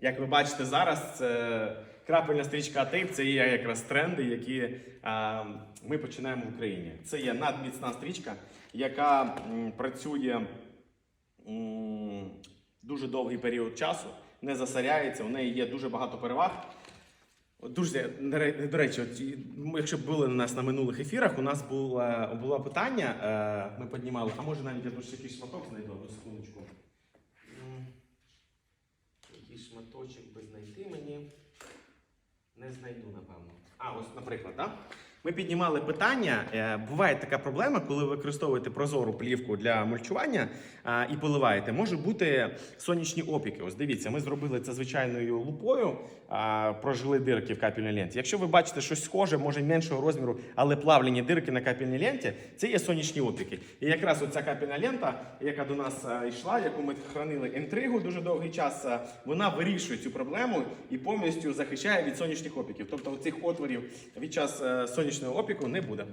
як ви бачите зараз, це крапельна стрічка А-тип, це є якраз тренди, які а, ми починаємо в Україні. Це є надміцна стрічка, яка м, працює м, дуже довгий період часу, не засоряється, у неї є дуже багато переваг. Дуже до речі, от, якщо б були у нас на минулих ефірах, у нас було, було питання, е, ми піднімали, а може навіть я ще якийсь шматок знайду, одну секундочку. Шматочок би знайти мені. Не знайду, напевно. А, ось, наприклад, так? Ми піднімали питання. е, Буває така проблема, коли ви використовуєте прозору плівку для мульчування і поливаєте. Може бути сонячні опіки. Ось дивіться, ми зробили це звичайною лупою, прожили дирки в капельній ленті. Якщо ви бачите щось схоже, може меншого розміру, але плавлені дирки на капельній ленті, це є сонячні опіки. І якраз оця капельна лента, яка до нас йшла, яку ми хранили інтригу дуже довгий час, вона вирішує цю проблему і повністю захищає від сонячних опіків. Тобто цих отворів від час е, сонячного опіку не буде.